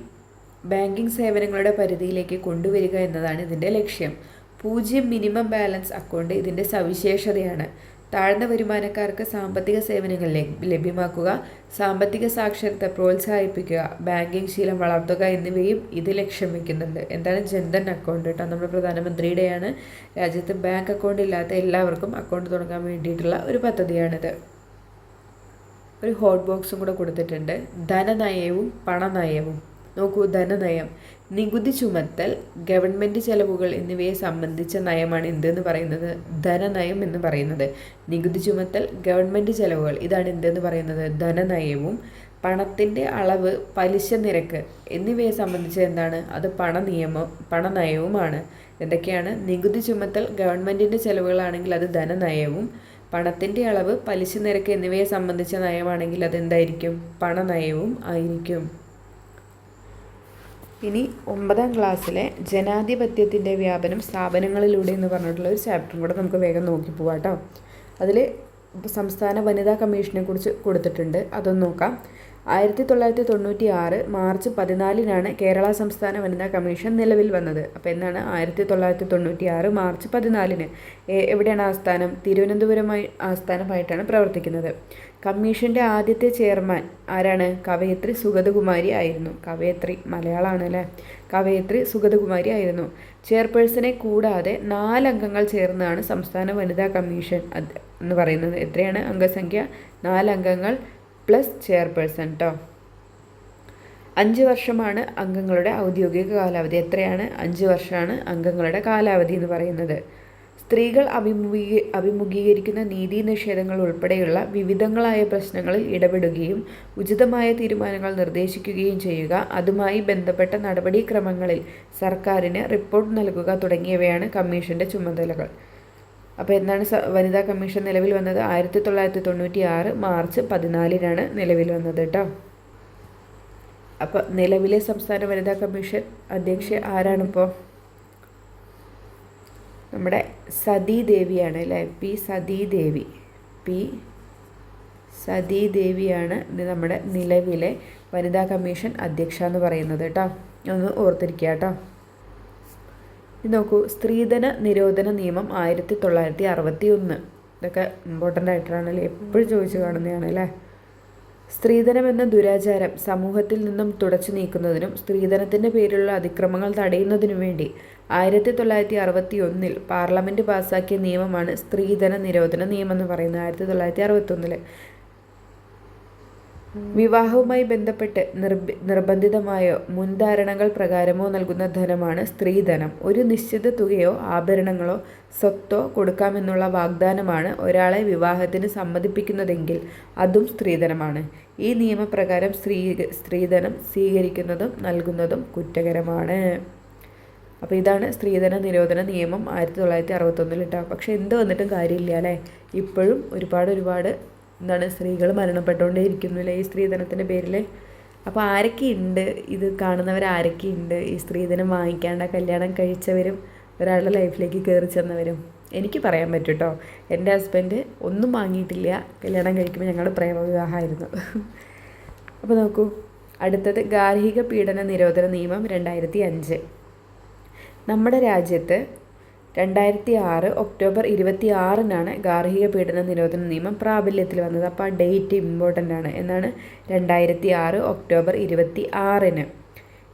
ബാങ്കിംഗ് സേവനങ്ങളുടെ പരിധിയിലേക്ക് കൊണ്ടുവരിക എന്നതാണ് ഇതിന്റെ ലക്ഷ്യം. പൂജ്യം മിനിമം ബാലൻസ് അക്കൗണ്ട് ഇതിന്റെ സവിശേഷതയാണ്. താഴ്ന്ന വരുമാനക്കാർക്ക് സാമ്പത്തിക സേവനങ്ങൾ ലഭ്യമാക്കുക സാമ്പത്തിക സാക്ഷരത പ്രോത്സാഹിപ്പിക്കുക ബാങ്കിങ് ശീലം വളർത്തുക എന്നിവയും ഇത് ലക്ഷ്യം വയ്ക്കുന്നുണ്ട് എന്താണ് ജൻധൻ അക്കൗണ്ട് കേട്ടോ നമ്മുടെ പ്രധാനമന്ത്രിയുടെയാണ്. രാജ്യത്ത് ബാങ്ക് അക്കൗണ്ട് ഇല്ലാത്ത എല്ലാവർക്കും അക്കൗണ്ട് തുടങ്ങാൻ വേണ്ടിയിട്ടുള്ള ഒരു പദ്ധതിയാണിത്. ഒരു ഹോട്ട് ബോക്സും കൂടെ കൊടുത്തിട്ടുണ്ട്. ധനനയവും പണനയവും. നോക്കൂ ധനനയം. നികുതി ചുമത്തൽ ഗവൺമെന്റ് ചെലവുകൾ എന്നിവയെ സംബന്ധിച്ച നയമാണ് എന്തെന്ന് പറയുന്നത്? ധനനയം എന്ന് പറയുന്നത്. നികുതി ചുമത്തൽ ഗവൺമെന്റ് ചെലവുകൾ ഇതാണ് എന്തെന്ന് പറയുന്നത്? ധനനയവും പണത്തിന്റെ അളവ് പലിശ നിരക്ക് എന്നിവയെ സംബന്ധിച്ച് എന്താണ്? അത് പണനിയമം പണനയവുമാണ്. എന്തൊക്കെയാണ്? നികുതി ചുമത്തൽ ഗവൺമെന്റിന്റെ ചെലവുകളാണെങ്കിൽ അത് ധനനയവും പണത്തിന്റെ അളവ് പലിശ നിരക്ക് എന്നിവയെ സംബന്ധിച്ച നയമാണെങ്കിൽ അതെന്തായിരിക്കും? പണനയവും ആയിരിക്കും. ഇനി ഒമ്പതാം ക്ലാസ്സിലെ ജനാധിപത്യത്തിന്റെ വ്യാപനം സ്ഥാപനങ്ങളിലൂടെ എന്ന് പറഞ്ഞിട്ടുള്ള ഒരു ചാപ്റ്ററും കൂടെ നമുക്ക് വേഗം നോക്കി പോവാം കേട്ടോ അതിൽ സംസ്ഥാന വനിതാ കമ്മീഷനെ കുറിച്ച് കൊടുത്തിട്ടുണ്ട്. അതൊന്ന് നോക്കാം. ആയിരത്തി തൊള്ളായിരത്തി തൊണ്ണൂറ്റി ആറ് മാർച്ച് പതിനാലിനാണ് കേരള സംസ്ഥാന വനിതാ കമ്മീഷൻ നിലവിൽ വന്നത്. അപ്പോൾ എന്നാണ് ആയിരത്തി തൊള്ളായിരത്തി തൊണ്ണൂറ്റി ആറ് മാർച്ച് പതിനാലിന് എവിടെയാണ് ആസ്ഥാനം തിരുവനന്തപുരമായി ആസ്ഥാനമായിട്ടാണ് പ്രവർത്തിക്കുന്നത്. കമ്മീഷന്റെ ആദ്യത്തെ ചെയർമാൻ ആരാണ്? കവയത്രി സുഗതകുമാരി ആയിരുന്നു. കവയത്രി മലയാളമാണ് അല്ലേ? കവയത്രി സുഗതകുമാരി ആയിരുന്നു. ചെയർപേഴ്സണെ കൂടാതെ നാലംഗങ്ങൾ ചേർന്നാണ് സംസ്ഥാന വനിതാ കമ്മീഷൻ എന്ന് പറയുന്നത്. എത്രയാണ്? അംഗസംഖ്യ നാലംഗങ്ങൾ പ്ലസ് ചെയർപേഴ്സൺ കേട്ടോ അഞ്ച് വർഷമാണ് അംഗങ്ങളുടെ ഔദ്യോഗിക കാലാവധി. എത്രയാണ്? അഞ്ച് വർഷമാണ് അംഗങ്ങളുടെ കാലാവധി എന്ന് പറയുന്നത്. സ്ത്രീകൾ അഭിമുഖീ അഭിമുഖീകരിക്കുന്ന നീതി നിഷേധങ്ങൾ ഉൾപ്പെടെയുള്ള വിവിധങ്ങളായ പ്രശ്നങ്ങളിൽ ഇടപെടുകയും ഉചിതമായ തീരുമാനങ്ങൾ നിർദ്ദേശിക്കുകയും ചെയ്യുക. അതുമായി ബന്ധപ്പെട്ട നടപടിക്രമങ്ങളിൽ സർക്കാരിന് റിപ്പോർട്ട് നൽകുക തുടങ്ങിയവയാണ് കമ്മീഷന്റെ ചുമതലകൾ. അപ്പോൾ എന്നാണ് വനിതാ കമ്മീഷൻ നിലവിൽ വന്നത്? ആയിരത്തി തൊള്ളായിരത്തി തൊണ്ണൂറ്റി ആറ് മാർച്ച് പതിനാലിനാണ് നിലവിൽ വന്നത് കേട്ടോ അപ്പോൾ നിലവിലെ സംസ്ഥാന വനിതാ കമ്മീഷൻ അധ്യക്ഷ ആരാണിപ്പോൾ നമ്മുടെ സതീദേവിയാണ് അല്ലേ? പി സതീദേവി പി സതീദേവിയാണ് ഇത് നമ്മുടെ നിലവിലെ വനിതാ കമ്മീഷൻ അധ്യക്ഷ എന്ന് പറയുന്നത് കേട്ടോ ഒന്ന് ഓർത്തിരിക്കുക കേട്ടോ നോക്കൂ സ്ത്രീധന നിരോധന നിയമം ആയിരത്തി തൊള്ളായിരത്തി അറുപത്തി ഒന്ന് ഇതൊക്കെ ഇമ്പോർട്ടന്റ് ആയിട്ടാണല്ലേ എപ്പോഴും ചോദിച്ചു കാണുന്നതാണ് അല്ലേ? സ്ത്രീധനം എന്ന ദുരാചാരം സമൂഹത്തിൽ നിന്നും തുടച്ചു നീക്കുന്നതിനും സ്ത്രീധനത്തിന്റെ പേരിലുള്ള അതിക്രമങ്ങൾ തടയുന്നതിനും വേണ്ടി ആയിരത്തി തൊള്ളായിരത്തി അറുപത്തി ഒന്നിൽ പാർലമെന്റ് പാസ്സാക്കിയ നിയമമാണ് സ്ത്രീധന നിരോധന നിയമം എന്ന് പറയുന്നത് ആയിരത്തി തൊള്ളായിരത്തി അറുപത്തൊന്നിൽ വിവാഹവുമായി ബന്ധപ്പെട്ട് നിർബന്ധിതമായോ മുൻധാരണകൾ പ്രകാരമോ നൽകുന്ന ധനമാണ് സ്ത്രീധനം. ഒരു നിശ്ചിത തുകയോ ആഭരണങ്ങളോ സ്വത്തോ കൊടുക്കാമെന്നുള്ള വാഗ്ദാനമാണ് ഒരാളെ വിവാഹത്തിന് സമ്മതിപ്പിക്കുന്നതെങ്കിൽ അതും സ്ത്രീധനമാണ്. ഈ നിയമപ്രകാരം സ്ത്രീ സ്ത്രീധനം സ്വീകരിക്കുന്നതും നൽകുന്നതും കുറ്റകരമാണ്. അപ്പോൾ ഇതാണ് സ്ത്രീധന നിരോധന നിയമം ആയിരത്തി തൊള്ളായിരത്തി അറുപത്തൊന്നിൽ ഇട്ടാ. പക്ഷേ എന്ത് വന്നിട്ടും കാര്യമില്ല അല്ലേ? ഇപ്പോഴും ഒരുപാട് ഒരുപാട് എന്താണ് സ്ത്രീകൾ മരണപ്പെട്ടുകൊണ്ടേ ഇരിക്കുന്നില്ല ഈ സ്ത്രീധനത്തിന്റെ പേരിൽ അപ്പോൾ ആരൊക്കെയുണ്ട്? ഇത് കാണുന്നവർ ആരൊക്കെയുണ്ട് ഈ സ്ത്രീധനം വാങ്ങിക്കാണ്ട് കല്യാണം കഴിച്ചവരും ഒരാളുടെ ലൈഫിലേക്ക് കയറി ചെന്നവരും. എനിക്ക് പറയാൻ പറ്റും കേട്ടോ എന്റെ ഹസ്ബൻഡ് ഒന്നും വാങ്ങിയിട്ടില്ല. കല്യാണം കഴിക്കുമ്പോൾ ഞങ്ങൾ പ്രേമവിവാഹമായിരുന്നു. അപ്പോൾ നോക്കൂ അടുത്തത് ഗാർഹിക പീഡന നിരോധന നിയമം രണ്ടായിരത്തി അഞ്ച്. നമ്മുടെ രാജ്യത്ത് രണ്ടായിരത്തി ആറ് ഒക്ടോബർ ഇരുപത്തി ആറിനാണ് ഗാർഹിക പീഡന നിരോധന നിയമം പ്രാബല്യത്തിൽ വന്നത്. അപ്പോൾ ആ ഡേറ്റ് ഇമ്പോർട്ടന്റ് ആണ് എന്നാണ് രണ്ടായിരത്തി ആറ് ഒക്ടോബർ ഇരുപത്തി ആറിന്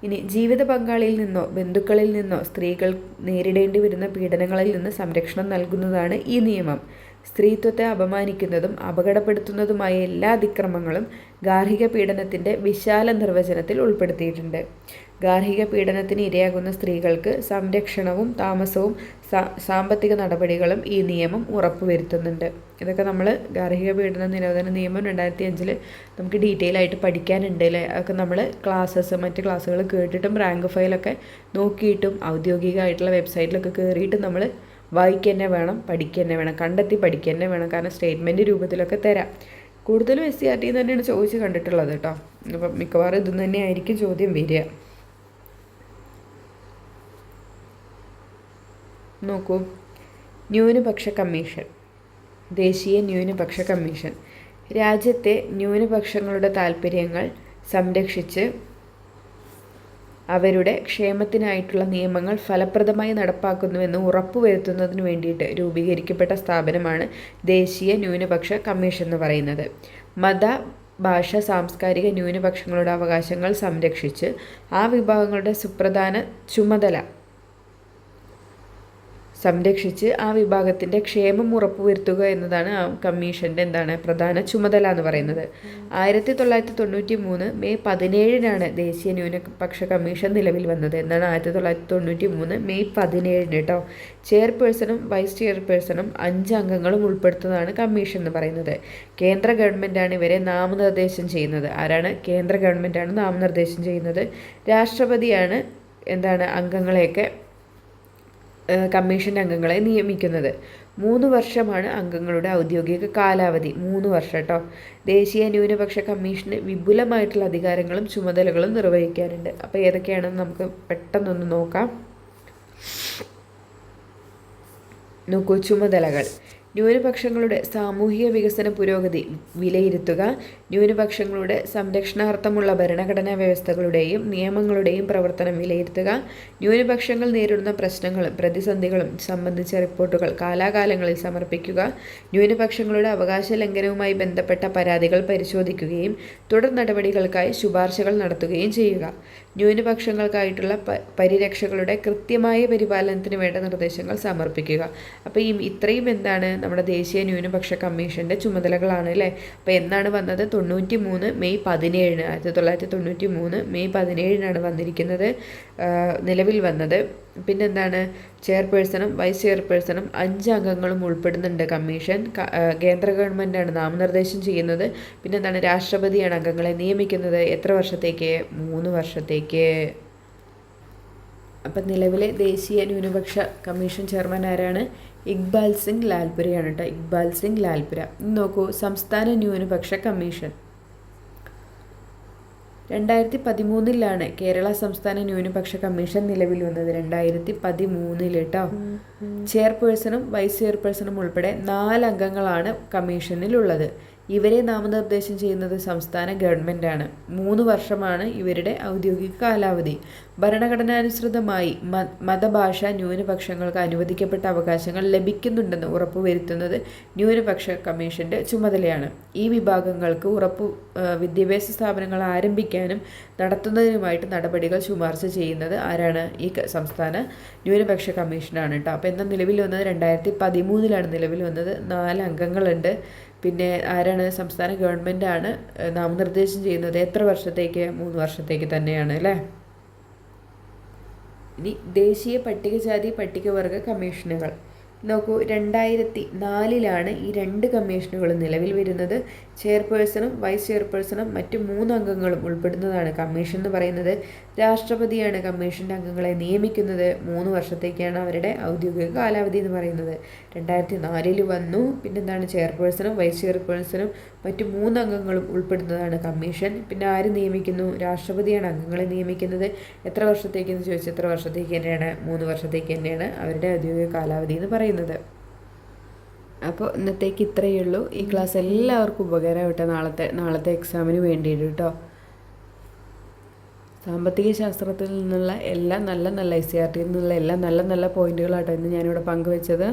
ഇനി ജീവിത പങ്കാളിയിൽ നിന്നോ ബന്ധുക്കളിൽ നിന്നോ സ്ത്രീകൾ നേരിടേണ്ടി വരുന്ന പീഡനങ്ങളിൽ നിന്ന് സംരക്ഷണം നൽകുന്നതാണ് ഈ നിയമം. സ്ത്രീത്വത്തെ അപമാനിക്കുന്നതും അപകടപ്പെടുത്തുന്നതുമായ എല്ലാ അതിക്രമങ്ങളും ഗാർഹിക പീഡനത്തിന്റെ വിശാല നിർവചനത്തിൽ ഉൾപ്പെടുത്തിയിട്ടുണ്ട്. ഗാർഹിക പീഡനത്തിന് ഇരയാകുന്ന സ്ത്രീകൾക്ക് സംരക്ഷണവും താമസവും സാമ്പത്തിക നടപടികളും ഈ നിയമം ഉറപ്പുവരുത്തുന്നുണ്ട്. ഇതൊക്കെ നമ്മൾ ഗാർഹിക പീഡന നിരോധന നിയമം രണ്ടായിരത്തി അഞ്ചിൽ നമുക്ക് ഡീറ്റെയിൽ ആയിട്ട് പഠിക്കാനുണ്ട് അല്ലേ അതൊക്കെ നമ്മൾ ക്ലാസ്സസ് മറ്റ് ക്ലാസ്സുകൾ കേട്ടിട്ടും റാങ്ക് ഫയലൊക്കെ നോക്കിയിട്ടും ഔദ്യോഗികമായിട്ടുള്ള വെബ്സൈറ്റിലൊക്കെ കയറിയിട്ടും നമ്മൾ വായിക്കുക തന്നെ വേണം പഠിക്കുക തന്നെ വേണം കണ്ടെത്തി പഠിക്കുക തന്നെ വേണം. കാരണം സ്റ്റേറ്റ്മെന്റ് രൂപത്തിലൊക്കെ തരാം. കൂടുതലും എസ് സി ആർ ടി തന്നെയാണ് ചോദിച്ച് കണ്ടിട്ടുള്ളത് കേട്ടോ അപ്പം മിക്കവാറും ഇതും തന്നെയായിരിക്കും ചോദ്യം വരിക. നോക്കൂ. ന്യൂനപക്ഷ കമ്മീഷൻ. ദേശീയ ന്യൂനപക്ഷ കമ്മീഷൻ. രാജ്യത്തെ ന്യൂനപക്ഷങ്ങളുടെ താൽപ്പര്യങ്ങൾ സംരക്ഷിച്ച് അവരുടെ ക്ഷേമത്തിനായിട്ടുള്ള നിയമങ്ങൾ ഫലപ്രദമായി നടപ്പാക്കുന്നുവെന്ന് ഉറപ്പുവരുത്തുന്നതിന് വേണ്ടിയിട്ട് രൂപീകരിക്കപ്പെട്ട സ്ഥാപനമാണ് ദേശീയ ന്യൂനപക്ഷ കമ്മീഷൻ എന്ന് പറയുന്നത്. മത ഭാഷ സാംസ്കാരിക ന്യൂനപക്ഷങ്ങളുടെ അവകാശങ്ങൾ സംരക്ഷിച്ച് ആ വിഭാഗങ്ങളുടെ സുപ്രധാന ചുമതല സംരക്ഷിച്ച് ആ വിഭാഗത്തിന്റെ ക്ഷേമം ഉറപ്പുവരുത്തുക എന്നതാണ് ആ കമ്മീഷന്റെ എന്താണ് പ്രധാന ചുമതല എന്ന് പറയുന്നത്. ആയിരത്തി തൊള്ളായിരത്തി തൊണ്ണൂറ്റി മൂന്ന് മെയ് പതിനേഴിനാണ് ദേശീയ ന്യൂനപക്ഷ കമ്മീഷൻ നിലവിൽ വന്നത്. എന്നാണ് ആയിരത്തി തൊള്ളായിരത്തി തൊണ്ണൂറ്റി മൂന്ന് മെയ് പതിനേഴിന് കേട്ടോ. ചെയർപേഴ്സണും വൈസ് ചെയർപേഴ്സണും അഞ്ച് അംഗങ്ങളും ഉൾപ്പെടുത്തുന്നതാണ് കമ്മീഷൻ എന്ന് പറയുന്നത്. കേന്ദ്ര ഗവൺമെന്റാണ് ഇവരെ നാമനിർദ്ദേശം ചെയ്യുന്നത്. ആരാണ്? കേന്ദ്ര ഗവൺമെന്റാണ് നാമനിർദ്ദേശം ചെയ്യുന്നത്. രാഷ്ട്രപതിയാണ് എന്താണ് അംഗങ്ങളെയൊക്കെ കമ്മീഷൻ അംഗങ്ങളെ നിയമിക്കുന്നത്. മൂന്ന് വർഷമാണ് അംഗങ്ങളുടെ ഔദ്യോഗിക കാലാവധി. മൂന്ന് വർഷം കേട്ടോ ദേശീയ ന്യൂനപക്ഷ കമ്മീഷന് വിപുലമായിട്ടുള്ള അധികാരങ്ങളും ചുമതലകളും നിർവഹിക്കാറുണ്ട് അപ്പോൾ ഏതൊക്കെയാണെന്ന് നമുക്ക് പെട്ടെന്നൊന്ന് നോക്കാം. നോക്കൂ ചുമതലകൾ. ന്യൂനപക്ഷങ്ങളുടെ സാമൂഹിക വികസന പുരോഗതി വിലയിരുത്തുക. ന്യൂനപക്ഷങ്ങളുടെ സംരക്ഷണാർത്ഥമുള്ള ഭരണഘടനാ വ്യവസ്ഥകളുടെയും നിയമങ്ങളുടെയും പ്രവർത്തനം വിലയിരുത്തുക. ന്യൂനപക്ഷങ്ങൾ നേരിടുന്ന പ്രശ്നങ്ങളും പ്രതിസന്ധികളും സംബന്ധിച്ച റിപ്പോർട്ടുകൾ കാലാകാലങ്ങളിൽ സമർപ്പിക്കുക. ന്യൂനപക്ഷങ്ങളുടെ അവകാശ ലംഘനവുമായി ബന്ധപ്പെട്ട പരാതികൾ പരിശോധിക്കുകയും തുടർ നടപടികൾക്കായി ശുപാർശകൾ നടത്തുകയും ചെയ്യുക. ന്യൂനപക്ഷങ്ങൾക്കായിട്ടുള്ള പരിരക്ഷകളുടെ കൃത്യമായ പരിപാലനത്തിന് വേണ്ട നിർദ്ദേശങ്ങൾ സമർപ്പിക്കുക. അപ്പോൾ ഈ ഇത്രയും എന്താണ് നമ്മുടെ ദേശീയ ന്യൂനപക്ഷ കമ്മീഷന്റെ ചുമതലകളാണ് അല്ലേ? അപ്പോൾ എന്നാണ് വന്നത്? തൊണ്ണൂറ്റി മൂന്ന് മെയ് പതിനേഴിന് ആയിരത്തി തൊള്ളായിരത്തി തൊണ്ണൂറ്റി മൂന്ന് മെയ് പതിനേഴിനാണ് വന്നിരിക്കുന്നത്. നിലവിൽ വന്നത് പിന്നെന്താണ്? ചെയർപേഴ്സണും വൈസ് ചെയർപേഴ്സണും അഞ്ച് അംഗങ്ങളും ഉൾപ്പെടുന്നുണ്ട് കമ്മീഷൻ. കേന്ദ്ര ഗവൺമെന്റാണ് നാമനിർദ്ദേശം ചെയ്യുന്നത്. പിന്നെന്താണ്? രാഷ്ട്രപതിയാണ് അംഗങ്ങളെ നിയമിക്കുന്നത്. എത്ര വർഷത്തേക്ക്? മൂന്ന് വർഷത്തേക്ക്. അപ്പം നിലവിലെ ദേശീയ ന്യൂനപക്ഷ കമ്മീഷൻ ചെയർമാൻ ആരാണ്? ഇക്ബാൽ സിംഗ് ലാൽപുരയാണ് കേട്ടോ. ഇക്ബാൽ സിംഗ് ലാൽപുര. നോക്കൂ സംസ്ഥാന ന്യൂനപക്ഷ കമ്മീഷൻ. രണ്ടായിരത്തി പതിമൂന്നിലാണ് കേരള സംസ്ഥാന ന്യൂനപക്ഷ കമ്മീഷൻ നിലവിൽ വന്നത്. രണ്ടായിരത്തി പതിമൂന്നിൽ കേട്ടോ ചെയർപേഴ്സണും വൈസ് ചെയർപേഴ്സണും ഉൾപ്പെടെ നാല് അംഗങ്ങളാണ് കമ്മീഷനിലുള്ളത്. ഇവരെ നാമനിർദ്ദേശം ചെയ്യുന്നത് സംസ്ഥാന ഗവൺമെന്റാണ് മൂന്ന് വർഷമാണ് ഇവരുടെ ഔദ്യോഗിക കാലാവധി. ഭരണഘടനാനുസൃതമായി മതഭാഷ ന്യൂനപക്ഷങ്ങൾക്ക് അനുവദിക്കപ്പെട്ട അവകാശങ്ങൾ ലഭിക്കുന്നുണ്ടെന്ന് ഉറപ്പുവരുത്തുന്നത് ന്യൂനപക്ഷ കമ്മീഷന്റെ ചുമതലയാണ്. ഈ വിഭാഗങ്ങൾക്ക് ഉറപ്പു വിദ്യാഭ്യാസ സ്ഥാപനങ്ങൾ ആരംഭിക്കാനും നടത്തുന്നതിനുമായിട്ട് നടപടികൾ ശുപാർശ ചെയ്യുന്നത് ആരാണ്? ഈ സംസ്ഥാന ന്യൂനപക്ഷ കമ്മീഷനാണ് കേട്ടോ. അപ്പോൾ എന്നാൽ നിലവിൽ വന്നത് രണ്ടായിരത്തി പതിമൂന്നിലാണ്. നിലവിൽ വന്നത് നാല് അംഗങ്ങളുണ്ട്. പിന്നെ ആരാണ് സംസ്ഥാന ഗവൺമെന്റാണ് നാമനിർദ്ദേശം ചെയ്യുന്നത് എത്ര വർഷത്തേക്ക്? മൂന്ന് വർഷത്തേക്ക് തന്നെയാണ് അല്ലേ? ഇനി ദേശീയ പട്ടികജാതി പട്ടികവർഗ കമ്മീഷനുകൾ. നോക്കൂ രണ്ടായിരത്തി നാലിലാണ് ഈ രണ്ട് കമ്മീഷനുകളും നിലവിൽ വരുന്നത്. ചെയർപേഴ്സണും വൈസ് ചെയർപേഴ്സണും മറ്റ് മൂന്ന് അംഗങ്ങളും ഉൾപ്പെടുന്നതാണ് കമ്മീഷൻ എന്ന് പറയുന്നത്. രാഷ്ട്രപതിയാണ് കമ്മീഷന്റെ അംഗങ്ങളെ നിയമിക്കുന്നത്. മൂന്ന് വർഷത്തേക്കാണ് അവരുടെ ഔദ്യോഗിക കാലാവധി എന്ന് പറയുന്നത്. രണ്ടായിരത്തി നാലിൽ വന്നു. പിന്നെന്താണ്? ചെയർപേഴ്സണും വൈസ് ചെയർപേഴ്സണും മറ്റ് മൂന്ന് അംഗങ്ങളും ഉൾപ്പെടുന്നതാണ് കമ്മീഷൻ. പിന്നെ ആര് നിയമിക്കുന്നു? രാഷ്ട്രപതിയാണ് അംഗങ്ങളെ നിയമിക്കുന്നത്. എത്ര വർഷത്തേക്കെന്ന് ചോദിച്ചാൽ എത്ര വർഷത്തേക്ക് തന്നെയാണ്? മൂന്ന് വർഷത്തേക്ക് തന്നെയാണ് അവരുടെ ഔദ്യോഗിക കാലാവധി എന്ന് പറയുന്നത് അപ്പോൾ ഇന്നത്തേക്ക് ഇത്രയേ ഉള്ളൂ. ഈ ക്ലാസ് എല്ലാവർക്കും ഉപകാരമാവട്ടെ നാളത്തെ നാളത്തെ എക്സാമിന് വേണ്ടിയിട്ട് കേട്ടോ സാമ്പത്തിക ശാസ്ത്രത്തിൽ നിന്നുള്ള എല്ലാ നല്ല നല്ല ഐ സി ആർ ടിയിൽ നിന്നുള്ള എല്ലാ നല്ല നല്ല പോയിന്റുകളാട്ടോ ഇന്ന് ഞാനിവിടെ പങ്കുവെച്ചത്.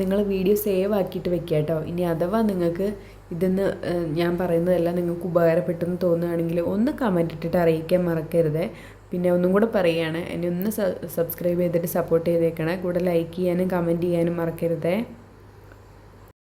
നിങ്ങൾ വീഡിയോ സേവ് ആക്കിയിട്ട് വെക്കുക കേട്ടോ ഇനി അഥവാ നിങ്ങൾക്ക് ഇതെന്ന് ഞാൻ പറയുന്നതെല്ലാം നിങ്ങൾക്ക് ഉപകാരപ്പെട്ടെന്ന് തോന്നുകയാണെങ്കിൽ ഒന്ന് കമന്റ് ഇട്ടിട്ട് അറിയിക്കാൻ മറക്കരുത്. പിന്നെ ഒന്നും കൂടെ പറയുകയാണ് എന്നെ ഒന്ന് സബ്സ്ക്രൈബ് ചെയ്തിട്ട് സപ്പോർട്ട് ചെയ്തേക്കണേ. കൂടെ ലൈക്ക് ചെയ്യാനും കമന്റ് ചെയ്യാനും മറക്കരുതേ.